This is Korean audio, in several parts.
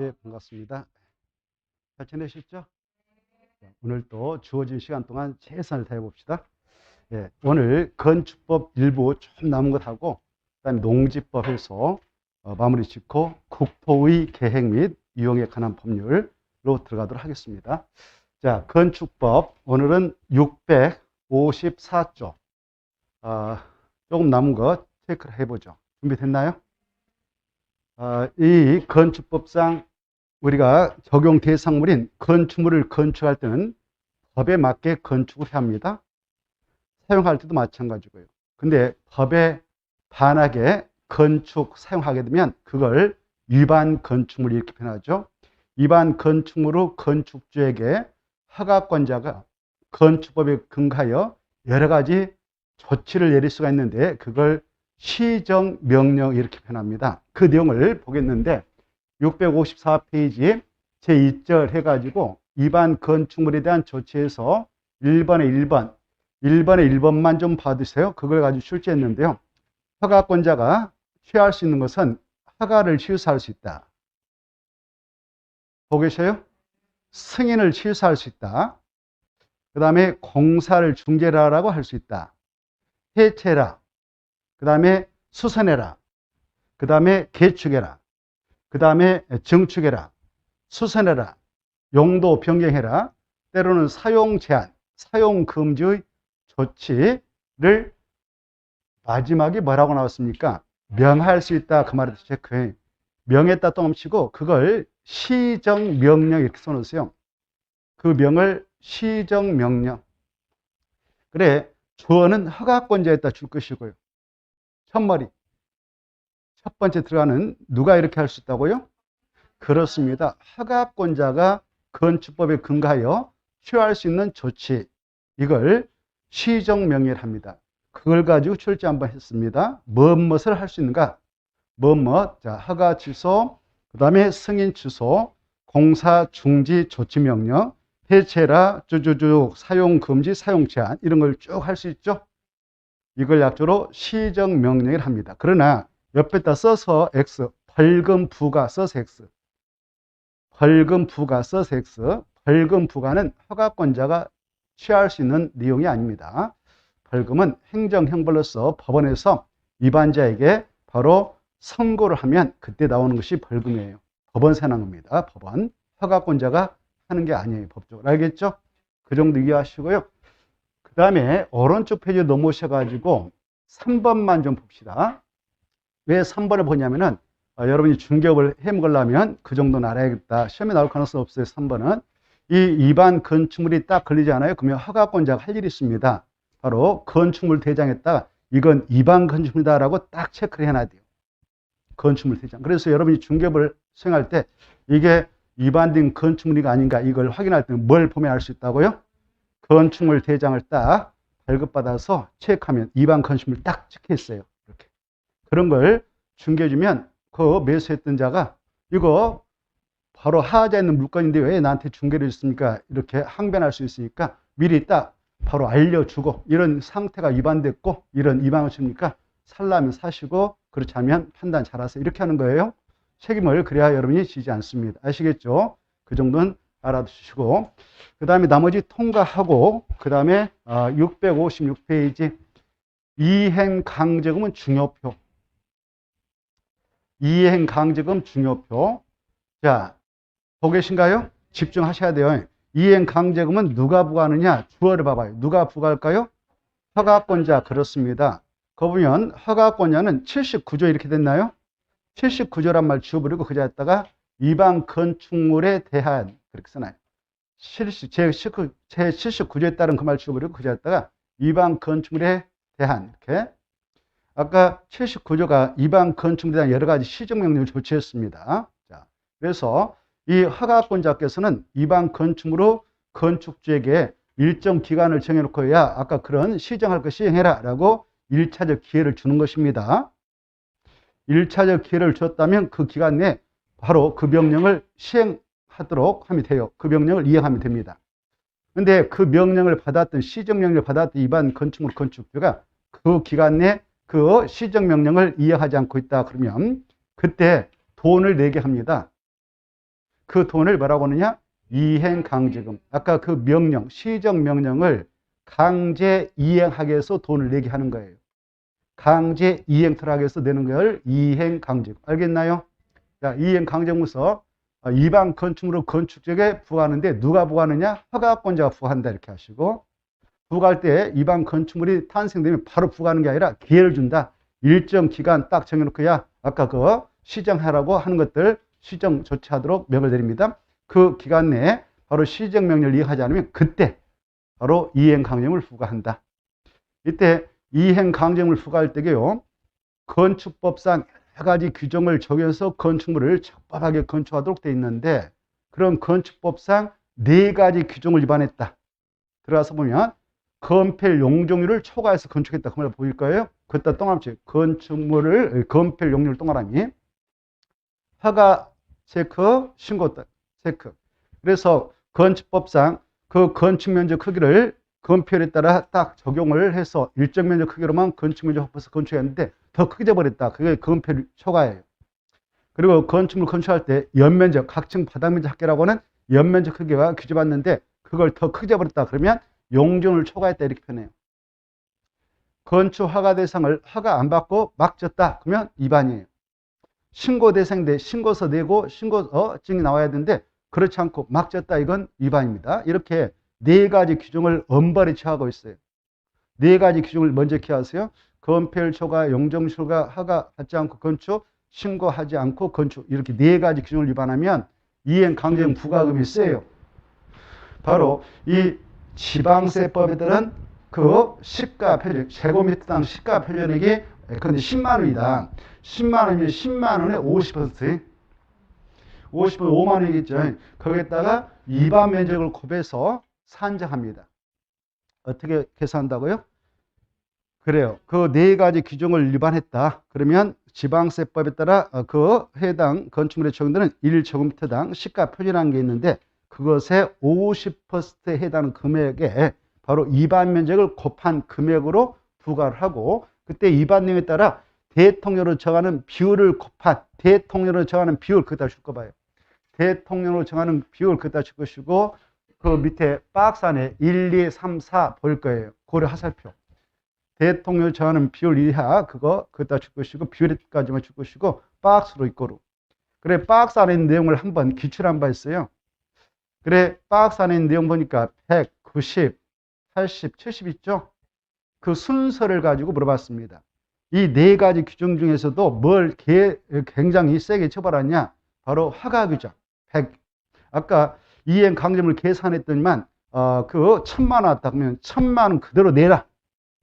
예, 반갑습니다. 잘 지내셨죠? 자, 오늘 또 주어진 시간 동안 최선을 다해 봅시다. 예, 오늘 건축법 일부 좀 남은 것하고 그다음에 농지법에서 어, 마무리 짓고 국토의 계획 및 이용에 관한 법률로 들어가도록 하겠습니다. 자, 건축법 오늘은 654조. 아, 조금 남은 거 체크를 해보죠. 준비됐나요? 아, 이 건축법상 우리가 적용 대상물인 건축물을 건축할 때는 법에 맞게 건축을 해야 합니다. 사용할 때도 마찬가지고요. 근데 법에 반하게 건축 사용하게 되면 그걸 위반 건축물 이렇게 표현하죠. 위반 건축물로 건축주에게 허가권자가 건축법에 근거하여 여러 가지 조치를 내릴 수가 있는데 그걸 시정 명령 이렇게 표현합니다. 그 내용을 보겠는데 654페이지 제2절 해가지고 위반 건축물에 대한 조치에서 1번에 1번, 1번에 1번만 좀 봐두세요. 그걸 가지고 출제했는데요. 허가권자가 취할 수 있는 것은 허가를 취소할 수 있다. 보고 계셔요? 승인을 취소할 수 있다. 그 다음에 공사를 중재라라고 할 수 있다. 해체라. 그 다음에 수선해라. 그 다음에 개축해라. 그 다음에 증축해라. 수선해라. 용도 변경해라. 때로는 사용 제한, 사용 금지의 조치를 마지막에 뭐라고 나왔습니까? 명할 수 있다. 그 말을 체크해. 명했다 또 넘치고 그걸 시정 명령 이렇게 써놓으세요. 그 명을 시정 명령. 그래, 주어는 허가권자에다 줄 것이고요. 첫머리. 첫 번째 들어가는 누가 이렇게 할 수 있다고요? 그렇습니다. 허가권자가 건축법에 근거하여 취할 수 있는 조치. 이걸 시정명령을 합니다. 그걸 가지고 출제 한번 했습니다. 무엇을 할 수 있는가? 뭐뭐 자 허가 취소, 그 다음에 승인 취소, 공사 중지 조치 명령, 해체라 쭉쭉쭉 사용 금지, 사용 제한 이런 걸 쭉 할 수 있죠. 이걸 약조로 시정 명령을 합니다. 그러나 옆에다 써서 X 벌금 부과 써서 X 벌금 부과 써서 X 벌금 부과는 허가권자가 취할 수 있는 내용이 아닙니다. 벌금은 행정형벌로서 법원에서 위반자에게 바로 선고를 하면 그때 나오는 것이 벌금이에요. 법원 겁니다. 법원. 허가권자가 하는 게 아니에요. 법적으로. 알겠죠? 그 정도 이해하시고요. 그 다음에 오른쪽 페이지 넘어오셔가지고 3번만 좀 봅시다. 왜 3번을 보냐면은 어, 여러분이 중개업을 해 먹으려면 그 정도는 알아야겠다. 시험에 나올 가능성 없어요. 3번은. 이 위반 건축물이 딱 걸리지 않아요? 그러면 허가권자가 할 일이 있습니다. 바로 건축물 대장에다가 이건 위반 건축물이다라고 딱 체크를 해놔야 돼요. 건축물 대장. 그래서 여러분이 중개업을 수행할 때 이게 위반된 건축물이 아닌가 이걸 확인할 때는 뭘 보면 알 수 있다고요? 건축물 대장을 딱 발급받아서 체크하면 위반 건축물 딱 찍혀 있어요. 이렇게. 그런 걸 중개해주면 그 매수했던 자가 이거 바로 하자 있는 물건인데 왜 나한테 중개를 했습니까? 이렇게 항변할 수 있으니까 미리 딱 바로 알려주고 이런 상태가 위반됐고 이런 위반을 줍니까? 살라면 사시고 그렇지 않으면 판단 잘하세요. 이렇게 하는 거예요. 책임을 그래야 여러분이 지지 않습니다. 아시겠죠? 그 정도는 알아두시고 그 다음에 나머지 통과하고 그 다음에 656페이지 이행 강제금은 중요표 이행 강제금 중요표 자 보고 계신가요? 집중하셔야 돼요. 이행 강제금은 누가 부과하느냐? 주어를 봐봐요. 누가 부과할까요? 허가권자 그렇습니다. 거 보면 허가권자는 79조 이렇게 됐나요? 79조란 말 지워버리고 그 자에다가 위반 건축물에 대한 그렇게 써놔요. 70, 제, 19, 제 79조에 따른 그 말 지워버리고 그 자에다가 위반 건축물에 대한 이렇게 아까 79조가 위반 건축물에 대한 여러 가지 시정명령을 조치했습니다. 자, 그래서 이 허가권자께서는 위반 건축물로 건축주에게 일정 기간을 정해놓고 야 아까 그런 시정할 거 시행해라 라고 1차적 기회를 주는 것입니다. 1차적 기회를 줬다면 그 기간 내에 바로 그 명령을 시행 하도록 하면 돼요. 그 명령을 이행하면 됩니다. 근데 그 명령을 받았던 시정명령을 받았던 위반 건축물 건축주가 그 기간 내에 그 시정명령을 이행하지 않고 있다 그러면 그때 돈을 내게 합니다. 그 돈을 뭐라고 하느냐? 이행강제금. 아까 그 명령, 시정 명령을 강제 이행하게 해서 돈을 내게 하는 거예요. 강제 이행틀 하게 해서 내는 걸 이행강제금. 알겠나요? 자, 이행강제금서 어, 이방 건축물로 건축적에 부과하는데 누가 부과하느냐? 허가권자가 부과한다 이렇게 하시고 부과할 때 이방 건축물이 탄생되면 바로 부과하는 게 아니라 기회를 준다. 일정 기간 딱 정해놓고 야 아까 그 시정하라고 하는 것들 시정 조치하도록 명을 내립니다. 그 기간 내에 바로 시정 명령을 이행하지 않으면 그때 바로 이행 강령을 부과한다. 이때 이행 강령을 부과할 때게요. 건축법상 여러 가지 규정을 적용해서 건축물을 적법하게 건축하도록 돼 있는데 그런 건축법상 네 가지 규정을 위반했다. 들어가서 보면 건폐 용적률을 초과해서 건축했다. 그 말 보일 거예요. 그때 동그라미 건축물을 건폐 용률 동그라미 허가 체크 신고 체크. 그래서 건축법상 그 건축 면적 크기를 건폐율에 따라 딱 적용을 해서 일정 면적 크기로만 건축 면적 확보해서 건축했는데 더 크게 돼버렸다. 그게 건폐율 초과예요. 그리고 건축물 건축할 때 연면적, 각층 바닥면적 합계라고는 연면적 크기가 규제받는데 그걸 더 크게 돼버렸다. 그러면 용적을 초과했다 이렇게 표현해요. 건축 허가 대상을 허가 안 받고 막 졌다. 그러면 위반이에요. 신고 대상인데 신고서 내고 신고증이 나와야 되는데 그렇지 않고 막 졌다 이건 위반입니다. 이렇게 네 가지 규정을 엄벌히 취하고 있어요. 네 가지 규정을 먼저 기하세요. 건폐율 초과, 용적률과 허가 받지 않고 건축, 신고하지 않고 건축 이렇게 네 가지 규정을 위반하면 이행 강제금 부과금이 세요. 바로 이 지방세법에 따른 그 시가 표준, 제곱미터당 시가 표준액이 근데 10만 원이다. 10만 원이면 10만 원에 50%. 50은 5만 원이겠죠. 거기에다가 이반 면적을 곱해서 산정합니다. 어떻게 계산한다고요? 그래요. 그 네 가지 규정을 위반했다. 그러면 지방세법에 따라 그 해당 건축물에 적용되는 1제곱미터당 시가 표준한 게 있는데 그것의 50%에 해당하는 금액에 바로 이반 면적을 곱한 금액으로 부과를 하고 그때 이반 내용에 따라 대통령으로 정하는 비율을 곱한 대통령으로 정하는 비율 그다 줄 거 봐요. 대통령으로 정하는 비율 그다 줄 것이고 그 밑에 박스 안에 1, 2, 3, 4 볼 거예요. 고려 하살표. 대통령 정하는 비율 이하 그거 그다 줄 것이고 비율까지만 줄 것이고 박스로 있고로. 그래 박스 안에 있는 내용을 한번 기출한 바 있어요. 그래 박스 안에 있는 내용 보니까 190, 80, 70 있죠? 그 순서를 가지고 물어봤습니다. 이 네 가지 규정 중에서도 뭘 굉장히 세게 처벌하냐? 바로 허가 규정. 100. 아까 이행 강점을 계산했더니만 어, 그 천만 원 왔다 그러면 천만 원 그대로 내라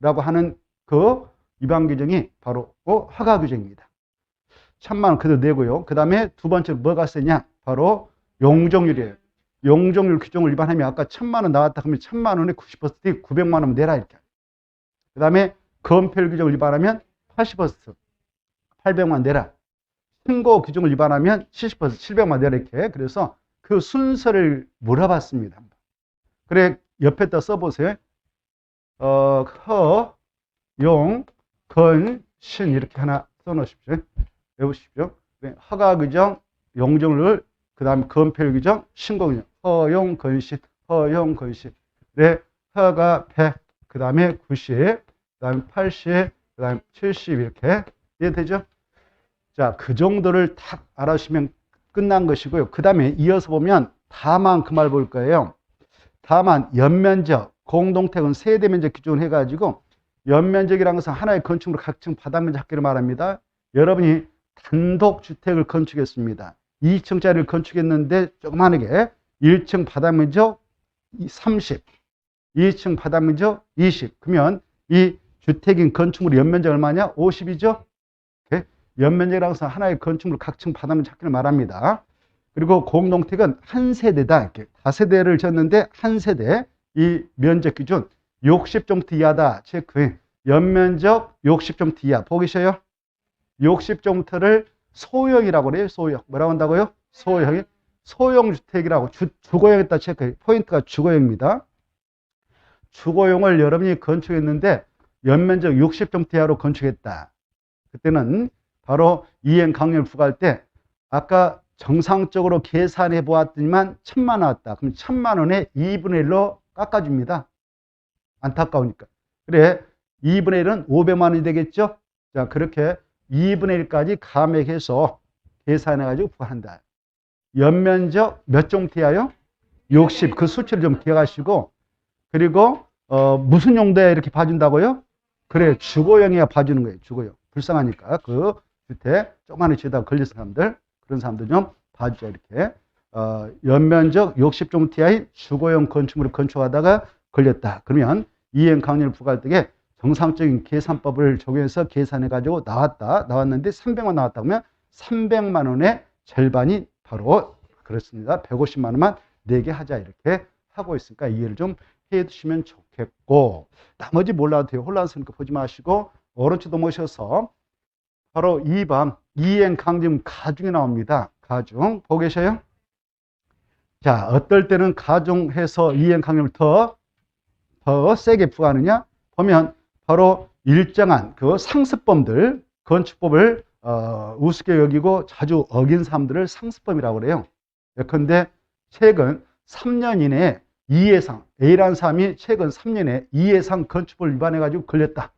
라고 하는 그 위반 규정이 바로 그 허가 규정입니다. 천만 원 그대로 내고요. 그 다음에 두 번째 뭐가 세냐? 바로 용적률이에요. 용적률 규정을 위반하면 아까 천만 원 나왔다 그러면 천만 원에 90% 900만 원 내라 이렇게. 그 다음에 건폐율 규정을 위반하면 80% 800만 내라. 신고 규정을 위반하면 70% 700만 내라 이렇게. 그래서 그 순서를 물어봤습니다. 그래 옆에다 써보세요. 어, 허, 용, 건, 신 이렇게 하나 써놓으십시오. 외우십시오. 허가 규정, 용적률, 그 다음에 건폐율 규정, 신고 규정. 허 용, 건 신, 허 용, 건 신. 네, 허가 100, 그 다음에 90, 그 다음에 80, 그 다음에 70 이렇게 이해되죠? 자, 그 정도를 딱 알아주시면 끝난 것이고요. 그 다음에 이어서 보면 다만 그 말 볼 거예요. 다만 연면적, 공동택은 세대 면적 기준을 해가지고 연면적이라는 것은 하나의 건축물 각층 바닥면적 합계를 말합니다. 여러분이 단독 주택을 건축했습니다. 2층짜리를 건축했는데 조그만하게 1층 바닥면적 30, 2층 바닥면적 20. 그러면 이 주택인 건축물 연면적 얼마냐? 50이죠? 연면적이라고 해서 하나의 건축물 각층 바닥면적 합계를 말합니다. 그리고 공동택은 한 세대다. 이렇게 다세대를 졌는데 한 세대. 이 면적 기준 60제곱미터 이하다. 체크. 연면적 60제곱미터 이하. 보기 쉬워요? 60제곱미터를 소형이라고 그래요. 소형. 뭐라고 한다고요? 소형이. 소형 주택이라고 주, 주거용했다 체크. 포인트가 주거용입니다. 주거용을 여러분이 건축했는데 연면적 60제곱미터 이하로 건축했다. 그때는 바로 이행 강령을 부과할 때 아까 정상적으로 계산해 보았더니만 천만 나왔다. 그럼 천만 원에 2분의 1로 깎아줍니다. 안타까우니까. 그래, 2분의 1은 500만 원이 되겠죠? 자, 그렇게 2분의 1까지 감액해서 계산해가지고 부과한다. 연면적 몇 종티야요? 60. 그 수치를 좀 기억하시고, 그리고, 어, 무슨 용도에 이렇게 봐준다고요? 그래, 주거용이야 봐주는 거예요. 주거용. 불쌍하니까. 그 주택, 조그마한 집에다 걸린 사람들, 그런 사람들 좀 봐주자, 이렇게. 어, 연면적 60종티아의 주거용 건축물을 건축하다가 걸렸다. 그러면 이행 강령을 부과할 때에 정상적인 계산법을 적용해서 계산해 가지고 나왔다. 나왔는데 300만 나왔다. 그러면 300만 원의 절반이 바로 그렇습니다. 150만 원만 내게 하자. 이렇게 하고 있으니까 이해를 좀해 두시면 좋겠고, 나머지 몰라도 돼요. 혼란스러우니까 보지 마시고, 오른쪽도 모셔서 바로 2번 이행 강점 가중이 나옵니다. 가중. 보고 계셔요? 자, 어떨 때는 가중해서 이행 강점을 더, 더 세게 부과하느냐? 보면 바로 일정한 그 상습범들, 건축법을 어, 우습게 여기고 자주 어긴 사람들을 상습범이라고 그래요. 예컨대 최근 3년 이내에 2예상, A라는 사람이 최근 3년에 2예상 건축법을 위반해가지고 걸렸다.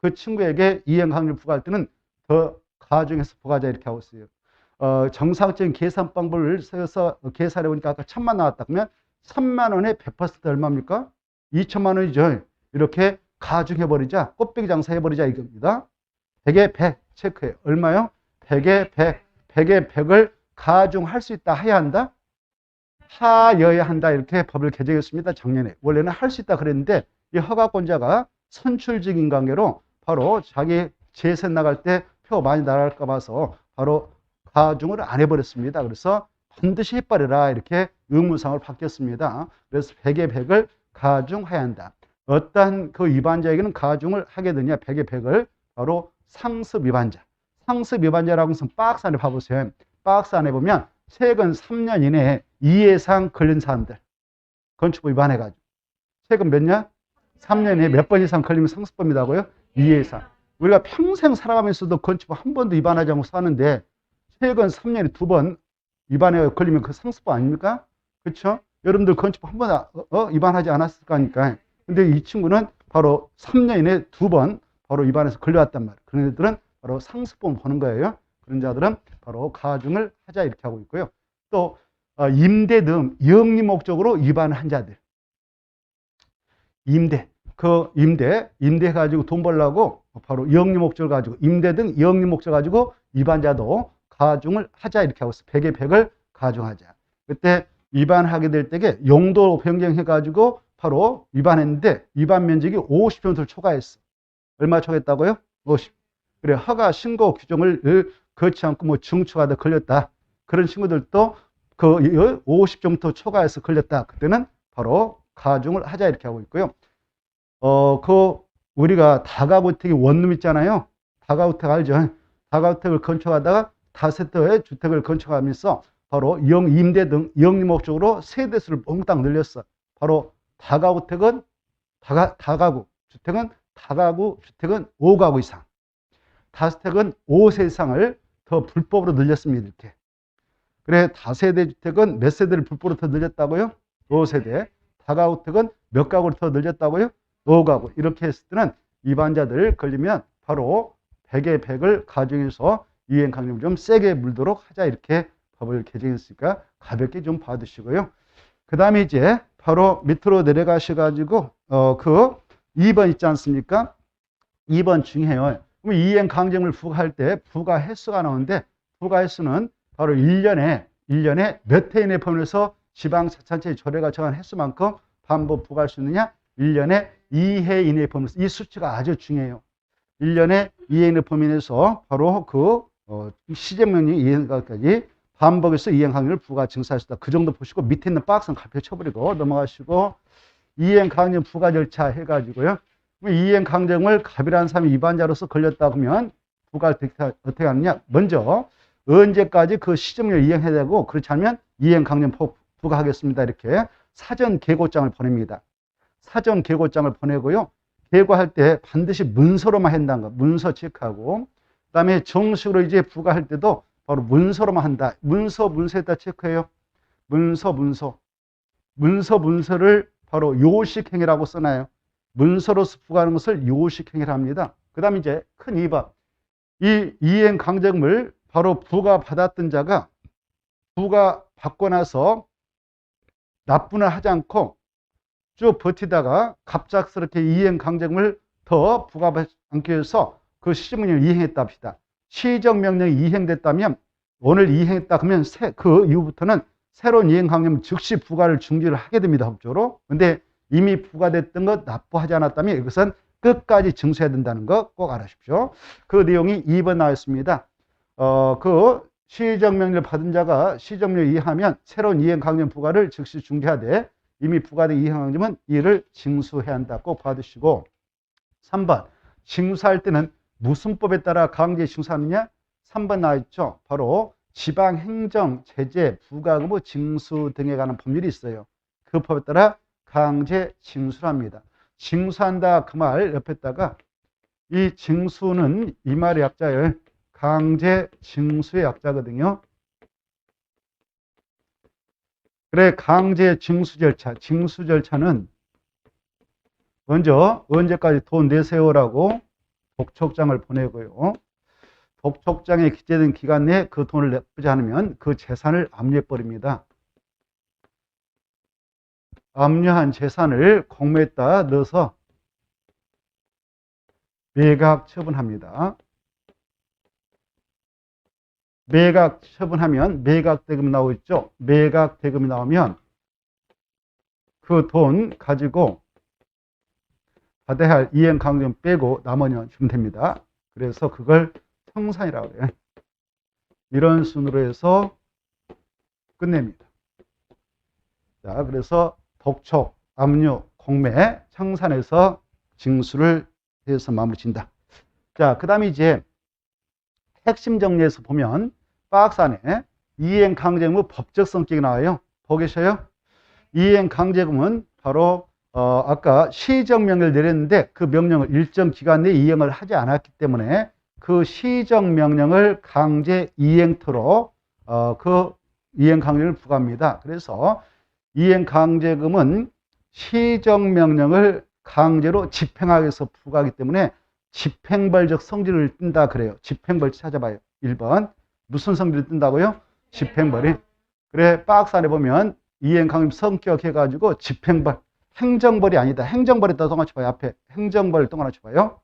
그 친구에게 이행 강요를 부과할 때는 더 가중해서 부과하자 이렇게 하고 있어요. 어, 정상적인 계산 방법을 써서 계산해 보니까 아까 천만 나왔다. 그러면 3만 원에 100% 얼마입니까? 2천만 원이죠. 이렇게 가중해 버리자. 꽃배기 장사 해 버리자 이겁니다. 100에 100 체크해. 얼마요? 100에 100. 100에 100을 가중할 수 있다 해야 한다. 하여야 한다 이렇게 법을 개정했습니다. 작년에. 원래는 할 수 있다 그랬는데 이 허가권자가 선출적인 관계로 바로 자기 재선 나갈 때 표 많이 나갈까 봐서 바로 가중을 안 해버렸습니다. 그래서 반드시 해버려라 이렇게 의무상을 바뀌었습니다. 그래서 100에 100을 가중해야 한다. 어떠한 그 위반자에게는 가중을 하게 되냐 100에 100을 바로 상습 위반자. 상습 위반자라고 해서 박스 안에 봐보세요. 박스 안에 보면 최근 3년 이내에 2예상 걸린 사람들 건축법 위반해가지고 최근 몇 년? 3년에 몇 번 이상 걸리면 상습범이라고요? 2예상. 우리가 평생 살아가면서도 건축법 한 번도 위반하지 않고 사는데 최근 3년에 두 번 위반해 걸리면 그 상습범 아닙니까? 그렇죠? 여러분들 건축법 한번 어, 어, 위반하지 않았을 거니까. 근데 이 친구는 바로 3년 이내에 두 번 바로 위반해서 걸려왔단 말이에요. 그런 애들은 바로 상습범 보는 거예요. 그런 자들은 바로 가중을 하자 이렇게 하고 있고요. 또 어, 임대 등 영리 목적으로 위반한 자들. 임대. 그 임대, 임대 가지고 돈 벌려고 바로 영리 목적을 가지고 임대 등 영리 목적 가지고 위반자도 가중을 하자 이렇게 하고 있어. 100에 100을 가중하자. 그때 위반하게 될 때에 용도 변경해 가지고 바로 위반했는데 위반 면적이 50평을 초과했어. 얼마 초과했다고요? 50. 그래 허가 신고 규정을 거치 않고 뭐 중초하다 걸렸다. 그런 친구들도 그 50 정도 초과해서 걸렸다. 그때는 바로 가중을 하자 이렇게 하고 있고요. 어, 그 우리가 다가구택이 원룸 있잖아요. 다가구택 알죠? 다가구택을 건축하다가 다세대의 주택을 건축하면서 바로 영 임대 등 영리 목적으로 세대수를 몽땅 늘렸어. 바로 다가구택은 다가, 다가구 주택은 다가구 주택은 5가구 이상. 다세택은 5세 이상을 더 불법으로 늘렸습니다. 이렇게. 그래 다세대 주택은 몇 세대를 불법으로 더 늘렸다고요? 5세대. 다가구택은 몇 가구를 더 늘렸다고요? 5가구. 이렇게 했을 때는 위반자들 걸리면 바로 100에 100을 가중해서 이행 강령 좀 세게 물도록 하자 이렇게 법을 개정했으니까 가볍게 좀 봐두시고요. 그 다음에 이제 바로 밑으로 내려가셔가지고 어 그 2번 있지 않습니까? 2번 중요해요. 그럼 이행 강정을 부과할 때 부과 횟수가 나오는데 부과 횟수는 바로 1년에 1년에 몇 회 이내 범위에서 지방자치단체 조례가 정한 횟수만큼 반복 부과할 수 있느냐? 1년에 2회 이내 범위에서 이 수치가 아주 중요해요. 1년에 2회 이내 내에서 바로 그 어, 시제명령 이행까지 반복해서 이행 강령을 부과 증사할 수 있다. 그 정도 보시고 밑에 있는 박스는 가볍게 쳐버리고 넘어가시고 이행 강령 부과 절차 해가지고요. 이행 강정을 갑이라는 사람이 위반자로서 걸렸다 그러면 부과를 어떻게 하느냐? 먼저 언제까지 그 시점을 이행해야 되고 그렇지 않으면 이행 강령 부과하겠습니다. 이렇게 사전 계고장을 보냅니다. 사전 계고장을 보내고요. 계고할 때 반드시 문서로만 한다는 거. 문서 체크하고 그다음에 정식으로 이제 부과할 때도 바로 문서로만 한다. 문서, 문서에다 체크해요. 문서, 문서. 문서, 문서를 바로 요식행위라고 써놔요. 문서로서 부과하는 것을 요식행위라 합니다. 그 다음에 이제 큰 2번. 이 이행 강제금을 바로 부과받았던 자가 부과받고 나서 납분을 하지 않고 쭉 버티다가 갑작스럽게 이행 강제금을 더 부과받지 않기 위해서 그 시정명령을 이행했다 합시다. 시정명령이 이행됐다면 오늘 이행했다 그러면 새, 그 이후부터는 새로운 이행 강제금 즉시 부과를 중지를 하게 됩니다. 법적으로. 근데 이미 부과됐던 것 납부하지 않았다면 이것은 끝까지 증수해야 된다는 거 꼭 알아주십시오. 그 내용이 2번 나왔습니다. 어, 그 시정명령을 받은 자가 시정명령 이행하면 새로운 이행 강령 부과를 즉시 중지하되 이미 부과된 이행 강령은 이를 징수해야 한다. 꼭 받으시고 3번 징수할 때는 무슨 법에 따라 강제 징수하느냐? 3번 나와있죠. 바로 지방행정, 제재, 부가금의 징수 등에 관한 법률이 있어요. 그 법에 따라 강제 징수를 합니다. 징수한다 그 말 옆에다가 이 징수는 이 말의 약자예요. 강제 징수의 약자거든요. 그래 강제 징수 절차, 징수 절차는 먼저 언제까지 돈 내세요라고 독촉장을 보내고요. 독촉장에 기재된 기간 내에 그 돈을 내지 않으면 그 재산을 압류해버립니다. 압류한 재산을 공모에다 넣어서 매각 처분합니다. 매각 처분하면 매각 대금 나오죠. 매각 대금이 나오면 그 돈 가지고 받아야 할 이행 강점 빼고 나머지는 주면 됩니다. 그래서 그걸 청산이라고 해요. 이런 순으로 해서 끝냅니다. 자, 그래서 독촉, 압류, 공매, 청산해서 징수를 해서 마무리 진다. 자, 그 다음에 이제 핵심 정리에서 보면 박스 안에 이행 강제금의 법적 성격이 나와요. 보고 계셔요? 이행 강제금은 바로 어, 아까 시정명령을 내렸는데 그 명령을 일정 기간 내에 이행을 하지 않았기 때문에 그 시정명령을 강제 이행토로 어, 그 이행 강제를 부과합니다. 그래서 이행 강제금은 시정명령을 강제로 집행하기 위해서 부과하기 때문에 집행벌적 성질을 띈다 그래요. 집행벌 찾아봐요. 1번. 무슨 성질을 띈다고요? 집행벌이. 그래, 박스 안에 보면 이행강림 성격 해가지고 집행벌, 행정벌이 아니다. 행정벌에다 동아치 봐요. 앞에 행정벌 동아치 봐요.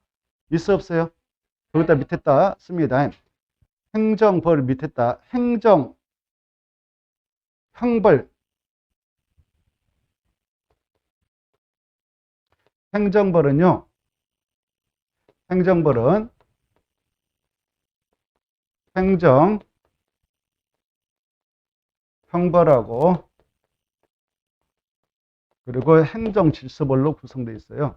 있어 없어요? 거기다 밑에다 씁니다. 행정벌 밑에다 행정, 형벌, 행정벌은요, 행정벌은 행정, 형벌하고 그리고 행정 질서벌로 구성되어 있어요.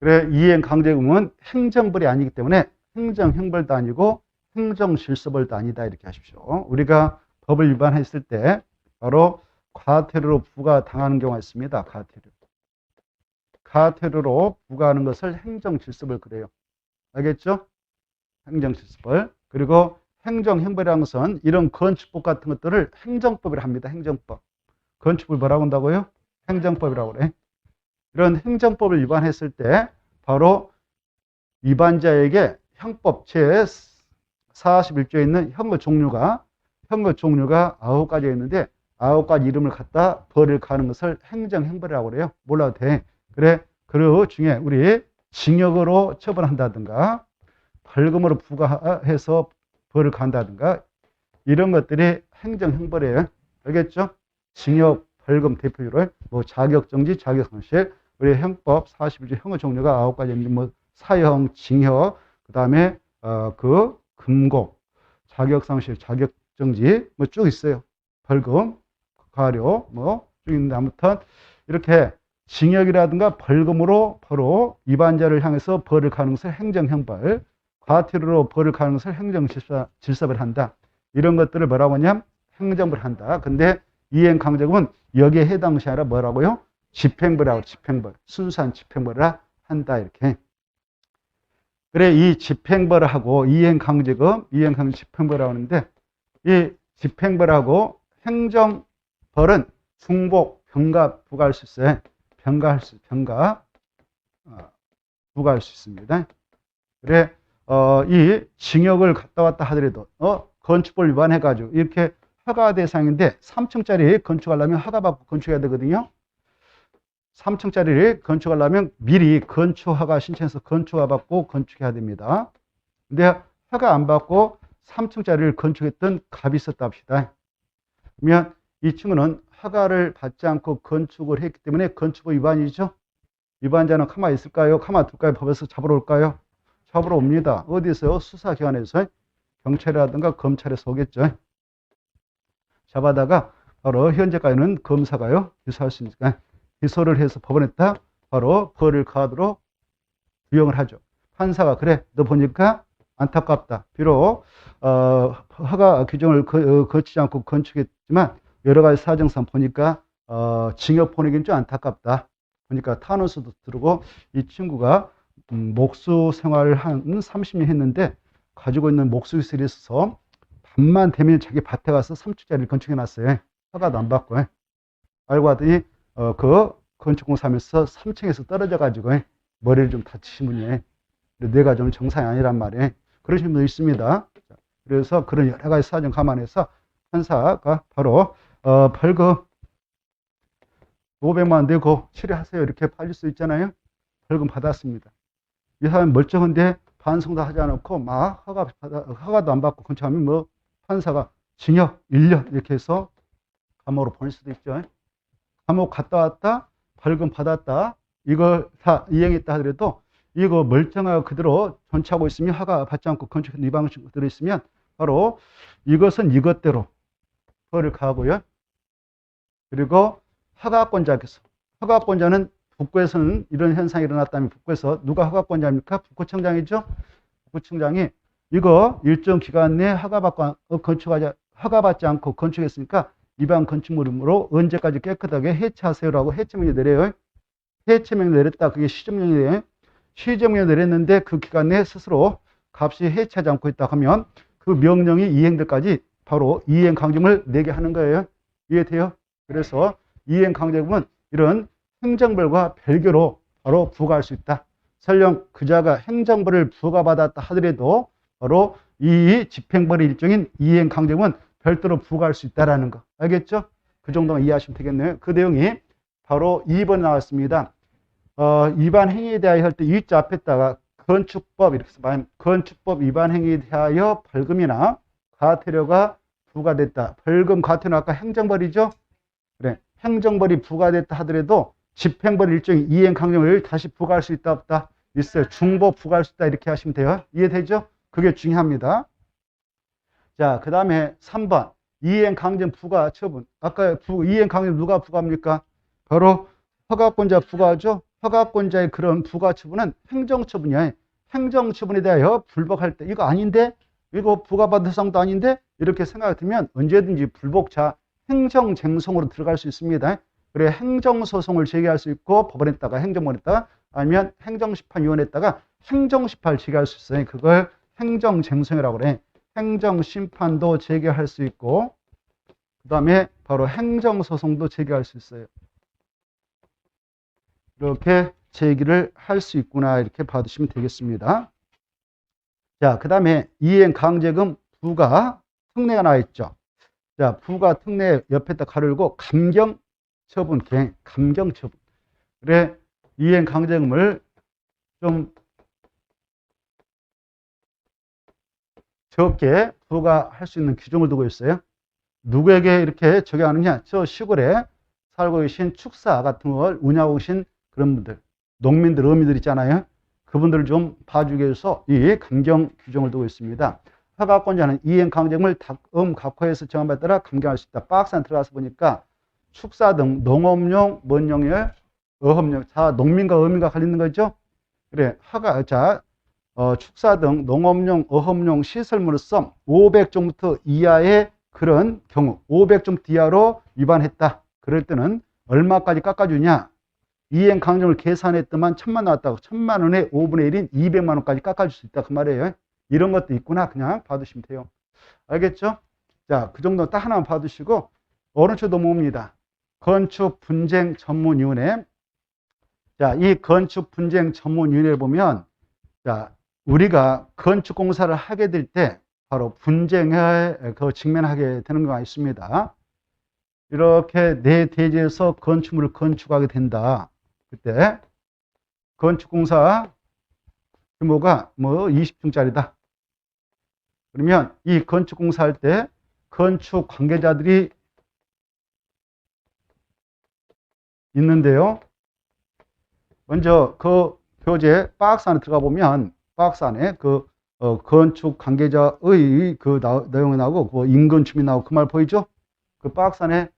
그래 이행 강제금은 행정벌이 아니기 때문에 행정 형벌도 아니고 행정 질서벌도 아니다 이렇게 하십시오. 우리가 법을 위반했을 때 바로 과태료로 부과당하는 경우가 있습니다. 과태료. 과태료로 부과하는 것을 행정 질서벌 그래요. 알겠죠? 행정 질서벌. 그리고 행정형벌이라는 것은 이런 건축법 같은 것들을 행정법이라 합니다. 행정법. 건축법을 뭐라고 한다고요? 행정법이라고 그래. 이런 행정법을 위반했을 때 바로 위반자에게 형법 제 41조에 있는 형거 종류가 형거 종류가 아홉 가지가 있는데 아홉 가지 이름을 갖다 벌을 가는 것을 행정 형벌이라고 그래요. 몰라도 돼. 그래, 그 중에 우리 징역으로 처벌한다든가 벌금으로 부과해서 벌을 간다든가 이런 것들이 행정형벌이에요. 알겠죠? 징역, 벌금 대표율을 뭐 자격정지, 자격상실 우리 형법 41조 형의 종류가 아홉 가지 있는데 뭐 사형, 징역, 그 다음에 어, 그 금고, 자격상실, 자격정지 뭐 쭉 있어요. 벌금, 과료 뭐쭉 있는데 아무튼 이렇게 징역이라든가 벌금으로 바로 위반자를 향해서 벌을 것을 행정형벌, 과태료로 벌을 가는 것을 행정질서를 한다. 이런 것들을 뭐라고 하냐면 행정벌 한다. 근데 이행강제금은 여기에 해당시 아니라 뭐라고요? 집행벌이라고 집행벌, 순수한 집행벌이라 한다 이렇게. 그래 이 집행벌하고 이행강제금, 이행강제 집행벌이라고 하는데 이 집행벌하고 행정벌은 중복, 병가 부과할 수 있어요. 병가할 수, 병가 어, 부과할 수 있습니다. 그래 어, 이 징역을 갔다 왔다 하더라도 어, 건축법 위반해가지고 이렇게 허가 대상인데 3층짜리 건축하려면 허가 받고 건축해야 되거든요. 3층짜리를 건축하려면 미리 건축 허가 신청해서 건축 허가 받고 건축해야 됩니다. 근데 허가 안 받고 3층짜리를 건축했던 갑이 있었다 합시다. 그러면 이 친구는 허가를 받지 않고 건축을 했기 때문에 건축법 위반이죠. 위반자는 가만히 있을까요? 가만히 둘까요? 법에서 잡으러 올까요? 잡으러 옵니다. 어디서요? 수사기관에서 경찰이라든가 검찰에서 오겠죠. 잡아다가 바로 현재까지는 검사가요. 기소할 수 있으니까 기소를 해서 법원에다 바로 벌을 가하도록 유형을 하죠. 판사가 그래 너 보니까 안타깝다. 비록 어, 허가 규정을 거, 어, 거치지 않고 건축했지만 여러 가지 사정상 보니까 어, 징역 보내긴 좀 안타깝다. 보니까 탄원서도 들고 이 친구가 음, 목수 생활을 한 30년 했는데 가지고 있는 목수 기술이 있어서 밤만 되면 자기 밭에 가서 3층짜리를 건축해 놨어요. 허가도 안 받고. 알고 봤더니 어, 그 건축공사 하면서 3층에서 떨어져 가지고 머리를 좀 다치신 분이에요. 뇌가 좀 정상이 아니란 말이에요. 그러신 분도 있습니다. 그래서 그런 여러 가지 사정 감안해서 판사가 바로 어, 벌금 500만 원 내고 치료하세요. 이렇게 팔릴 수 있잖아요. 벌금 받았습니다. 이 사람 멀쩡한데 반성도 하지 않고 막 허가 허가도 안 받고 건축하면 뭐 판사가 징역 1년 이렇게 해서 감옥으로 보낼 수도 있죠. 감옥 갔다 왔다 벌금 받았다 이걸 다 이행했다 하더라도 이거 멀쩡하고 그대로 전치하고 있으면 허가 받지 않고 건축 위반 들어있으면 바로 이것은 이것대로 벌을 가하고요. 그리고 허가권자께서 허가권자는 북구에서는 이런 현상이 일어났다면 북구에서 누가 허가권자입니까? 북구청장이죠. 북구청장이 이거 일정 기간 내에 허가받고 건축하지 허가받지 않고 건축했으니까 위반 건축물이므로 언제까지 깨끗하게 해체하세요라고 해체명령 내려요. 해체명령 내렸다. 그게 시정명령이에요. 시정명령 내렸는데 그 기간 내에 스스로 값이 해체하지 않고 있다 하면 그 명령이 이행될까지 바로 이행 강점을 내게 하는 거예요. 이해 돼요? 그래서 이행 강제금은 이런 행정벌과 별개로 바로 부과할 수 있다. 설령 그자가 행정벌을 부과받았다 하더라도 바로 이 집행벌의 일종인 이행 강제금은 별도로 부과할 수 있다라는 거. 알겠죠? 그 정도만 이해하시면 되겠네요. 그 내용이 바로 2번 나왔습니다. 어, 위반 행위에 대하여 할 때 이자 앞에다가 건축법 이렇게 써봐요. 건축법 위반 행위에 대하여 벌금이나 과태료가 부과됐다. 벌금 과태료 아까 행정벌이죠? 그래. 행정벌이 부과됐다 하더라도 집행벌 일종의 이행 강령을 다시 부과할 수 있다 없다 있어요. 중복 부과할 수 있다 이렇게 하시면 돼요. 이해되죠? 그게 중요합니다. 자, 그 다음에 3번 이행 강정 부과 처분. 아까 부, 이행 강정 누가 부과합니까? 바로 허가권자 부과죠. 허가권자의 그런 부과 처분은 행정 처분이야. 행정 처분에 대하여 불복할 때 이거 아닌데 이거 부과받은 대상도 아닌데 이렇게 생각이 들면 언제든지 불복자 행정 쟁송으로 들어갈 수 있습니다. 그래 행정소송을 제기할 수 있고 법원에다가 행정원에다가 아니면 행정심판위원회에다가 행정심판을 제기할 수 있어요. 그걸 행정쟁송이라고 그래. 행정심판도 제기할 수 있고 그 다음에 바로 행정소송도 제기할 수 있어요. 이렇게 제기를 할 수 있구나 이렇게 봐두시면 되겠습니다. 자, 그 다음에 이행 강제금 부가 특례가 나와 있죠. 자, 부가 특례 옆에다 가르고 감경 처분, 갱, 감경 처분. 그래, 이행 강제금을 좀 적게 부과할 수 있는 규정을 두고 있어요. 누구에게 이렇게 적용하느냐? 저 시골에 살고 계신 축사 같은 걸 운영하고 계신 그런 분들, 농민들, 어민들 있잖아요. 그분들을 좀 봐주기 위해서 이 감경 규정을 두고 있습니다. 허가권자는 이행 강제금을 음 각호에서 정한 바에 따라 감경할 수 있다. 박스 안 들어가서 보니까 축사 등 농업용, 뭔용의 어업용, 자 농민과 어민과 갈리는 거죠. 그래 허가 자 어, 축사 등 농업용, 어업용 시설물로서 500종부터 이하의 그런 경우 500종 이하로 위반했다. 그럴 때는 얼마까지 깎아주냐? 이행 강점을 계산했더만 천만 나왔다고 천만 원에 5분의 1인 200만 원까지 깎아줄 수 있다 그 말이에요. 이런 것도 있구나 그냥 봐두시면 돼요. 알겠죠? 자, 그 정도 딱 하나만 봐두시고 오른쪽도 뭡니다. 건축 분쟁 전문위원회. 자, 이 건축 분쟁 전문위원회를 보면 자, 우리가 건축 공사를 하게 될 때 바로 분쟁에 그 직면하게 되는 거가 있습니다. 이렇게 내 대지에서 건축물을 건축하게 된다. 그때 건축공사 규모가 뭐 20층짜리다. 그러면 이 건축공사 할 때 건축 관계자들이 있는데요. 먼저 그 교재 박스 안에 들어가 보면 박스 안에 그 어, 건축 관계자의 그 나, 내용이 나오고 그 주민 나오고 그 말 보이죠? 그 박스 안에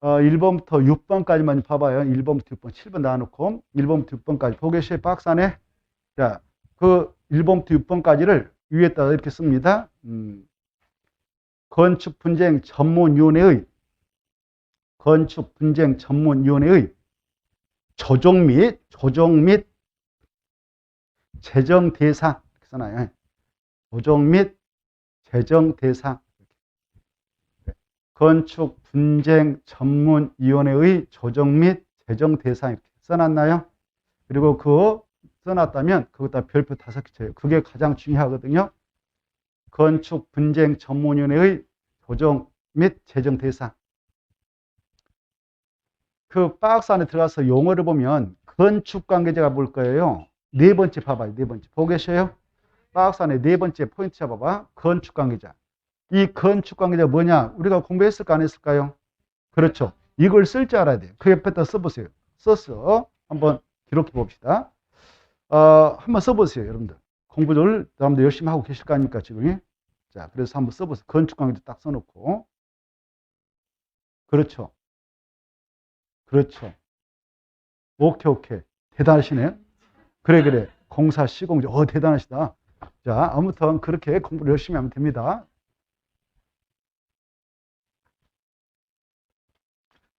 어, 1번부터 6번까지만 봐봐요. 1번부터 6번, 7번 나눠놓고 1번부터 6번까지 보고 계시요 박스 안에 자, 그 1번부터 6번까지를 위에다가 이렇게 씁니다. 음, 건축 분쟁 전문위원회의 건축 분쟁 전문위원회의 조정 및 조정 및 재정 대상 이렇게 써놔요. 조정 및 재정 대상 건축 분쟁 전문위원회의 조정 및 재정 대상 이렇게 써놨나요? 그리고 그 써놨다면 그것다 별표 다섯 개 쳐요. 그게 가장 중요하거든요. 건축 분쟁 전문위원회의 조정 및 재정 대상. 그 박스 안에 들어가서 용어를 보면 건축 관계자가 볼 거예요. 네 번째 봐봐요. 네 번째. 보고 계셔요? 박스 안에 네 번째 포인트 잡아봐. 건축 관계자. 이 건축 관계자 뭐냐? 우리가 공부했을까 안 했을까요? 그렇죠. 이걸 쓸 줄 알아야 돼요. 그 옆에다 써보세요. 써서 한번 기록해 봅시다. 어, 한번 써보세요, 여러분들. 공부를 여러분들 열심히 하고 계실 거 아닙니까, 지금? 자, 그래서 한번 써보세요. 건축 관계자 딱 써놓고. 그렇죠. 그렇죠. 오케이, 오케이. 대단하시네. 그래, 그래. 공사 시공자. 어, 대단하시다. 자, 아무튼 그렇게 공부를 열심히 하면 됩니다.